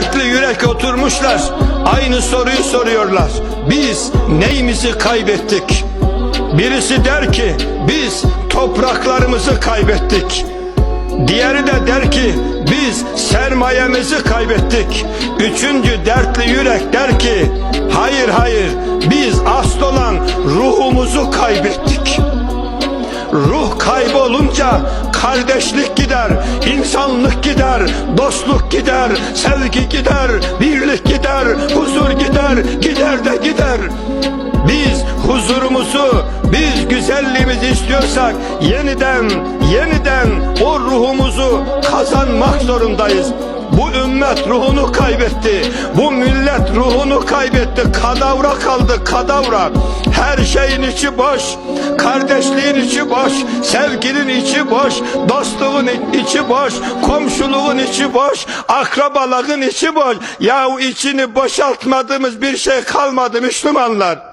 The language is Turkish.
dertli yürek oturmuşlar. Aynı soruyu soruyorlar. Biz neyimizi kaybettik? Birisi der ki biz topraklarımızı kaybettik. Diğeri de der ki biz sermayemizi kaybettik. Üçüncü dertli yürek der ki hayır hayır biz asıl olan ruhumuzu kaybettik. Ruh kaybolunca kardeşlik gider, insanlık gider, dostluk gider, sevgi gider, birlik gider, huzur gider, gider de gider. Biz huzurumuzu, biz güzelliğimizi istiyorsak yeniden, yeniden o ruhumuzu kazanmak zorundayız. Bu ümmet ruhunu kaybetti. Bu millet ruhunu kaybetti. Kadavra kaldı kadavra. Her şeyin içi boş. Kardeşliğin içi boş. Sevginin içi boş. Dostluğun içi boş. Komşuluğun içi boş. Akrabalığın içi boş. Yahu içini boşaltmadığımız bir şey kalmadı Müslümanlar.